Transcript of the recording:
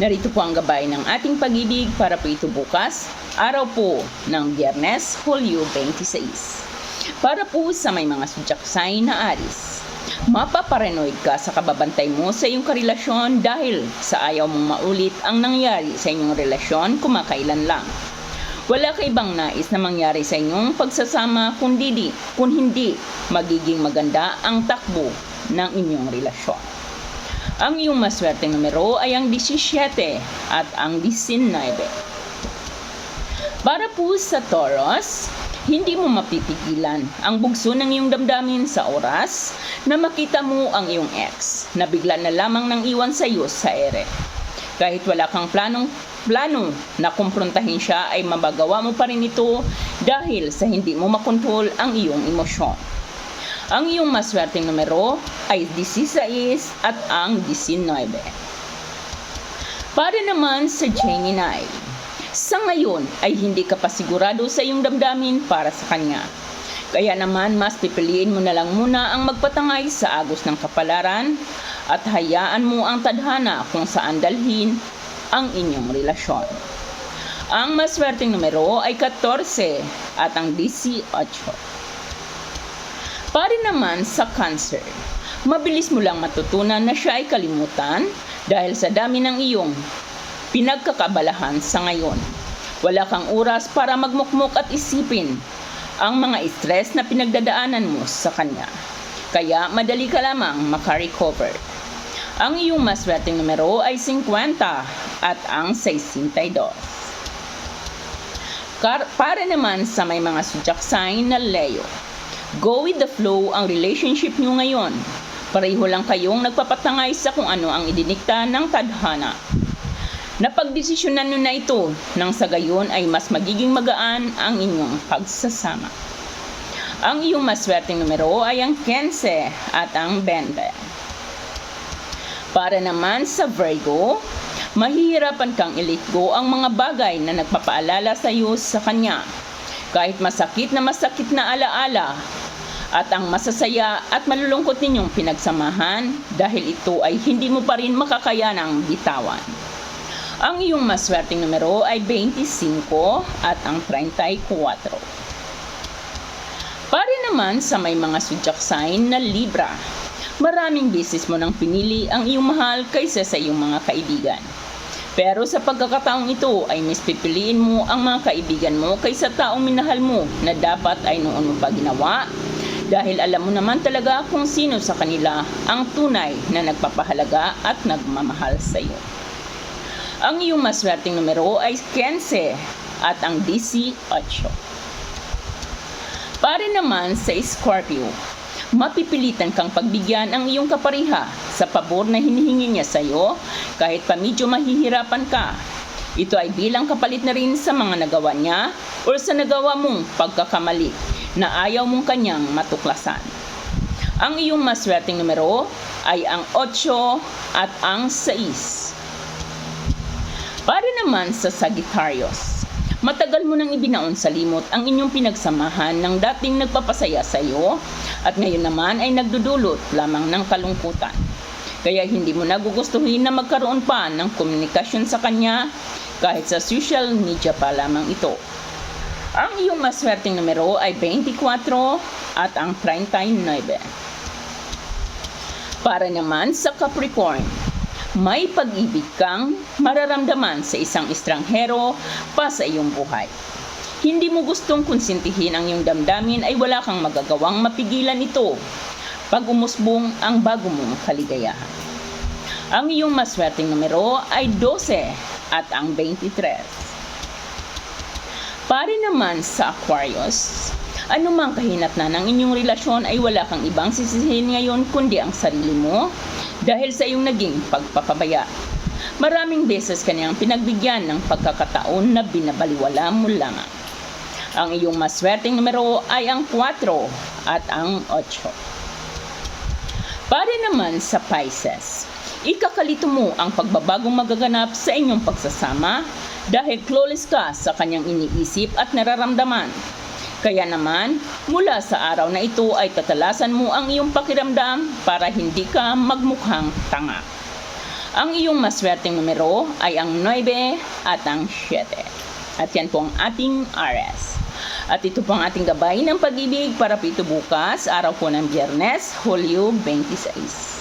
Narito po ang gabay ng ating pag-ibig para po ito bukas, araw po ng Biyernes, Hulyo 26. Para po sa may mga sudyaksay na aris. Mapaparanoid ka sa kababantay mo sa iyong karelasyon dahil sa ayaw mong maulit ang nangyari sa inyong relasyon kumakailan lang. Wala ka ibang nais na mangyari sa inyong pagsasama kundi di, kung hindi magiging maganda ang takbo ng inyong relasyon. Ang iyong maswerteng numero ay ang 17 at ang 19. Para po sa Taurus, hindi mo mapipigilan ang bugso ng iyong damdamin sa oras na makita mo ang iyong ex na bigla na lamang nang iwan sa iyo sa ere. Kahit wala kang planong plano na kumprontahin siya ay mabagawa mo pa rin ito dahil sa hindi mo makontrol ang iyong emosyon. Ang iyong maswerteng numero ay 16 at ang 19. Para naman sa Gemini, sa ngayon ay hindi ka pa sigurado sa iyong damdamin para sa kanya. Kaya naman mas pipiliin mo na lang muna ang magpatangay sa agos ng kapalaran at hayaan mo ang tadhana kung saan dalhin ang inyong relasyon. Ang maswerteng numero ay 14 at ang 18. Para naman sa cancer, mabilis mo lang matutunan na siya ay kalimutan dahil sa dami ng iyong pinagkakabalahan sa ngayon. Wala kang oras para magmukmok at isipin ang mga stress na pinagdadaanan mo sa kanya. Kaya madali ka lamang makarecover. Ang iyong maswerteng numero ay 50 at ang 62. Kar- para naman sa may mga zodiac sign na Leo, Go with the flow ang relationship nyo ngayon. Pareho lang kayong nagpapatangay sa kung ano ang idinikta ng tadhana. Napagdesisyonan nyo na ito nang sa gayon ay mas magiging magaan ang inyong pagsasama. Ang iyong maswerteng numero ay ang 15 at ang 20. Para naman sa Virgo, mahihirapan kang i-let go ang mga bagay na nagpapaalala sa iyo sa kanya. Kahit masakit na masakit na alaala at ang masasaya at malulungkot ninyong pinagsamahan dahil ito ay hindi mo pa rin makakayanang bitawan. Ang iyong maswerteng numero ay 25 at ang 34. Para naman sa may mga zodiac sign na Libra, maraming beses mo nang pinili ang iyong mahal kaysa sa iyong mga kaibigan. Pero sa pagkakataong ito ay mas pipiliin mo ang mga kaibigan mo kaysa taong minahal mo na dapat ay noon mo pa ginawa dahil alam mo naman talaga kung sino sa kanila ang tunay na nagpapahalaga at nagmamahal sa iyo. Ang iyong maswerteng numero ay 15 at ang DC 8. Para naman sa Scorpio, mapipilitan kang pagbigyan ang iyong kapariha sa pabor na hinihingi niya sa iyo kahit pa medyo mahihirapan ka. Ito ay bilang kapalit na rin sa mga nagawa niya o sa nagawa mong pagkakamali na ayaw mong kanyang matuklasan. Ang iyong maswerteng numero ay ang 8 at ang 6. Para naman sa Sagittarius, matagal mo nang ibinaon sa limot ang inyong pinagsamahan ng dating nagpapasaya sa iyo at ngayon naman ay nagdudulot lamang ng kalungkutan. Kaya hindi mo nagugustuhin na magkaroon pa ng komunikasyon sa kanya kahit sa social media pa lamang ito. Ang iyong maswerteng numero ay 24 at ang 39. Para naman sa Capricorn, may pag-ibig kang mararamdaman sa isang estranghero pa sa iyong buhay. Hindi mo gustong konsintihin ang iyong damdamin ay wala kang magagawang mapigilan ito pag umusbong ang bago mong kaligayahan. Ang iyong maswerteng numero ay 12 at ang 23. Pare naman sa Aquarius, anumang kahinatnan ng inyong relasyon ay wala kang ibang sisisihin ngayon kundi ang sarili mo dahil sa iyong naging pagpapabaya. Maraming beses kanyang pinagbigyan ng pagkakataon na binabaliwala mo lamang. Ang iyong maswerteng numero ay ang 4 at ang 8. Para naman sa Pisces, ikakalito mo ang pagbabagong magaganap sa inyong pagsasama dahil flawless ka sa kanyang iniisip at nararamdaman. Kaya naman, mula sa araw na ito ay tatalasan mo ang iyong pakiramdam para hindi ka magmukhang tanga. Ang iyong maswerteng numero ay ang 9 at ang 7. At yan po ang ating RS. At ito po ang ating gabay ng pag-ibig para po ito bukas, araw po ng biyernes, Hulyo 26.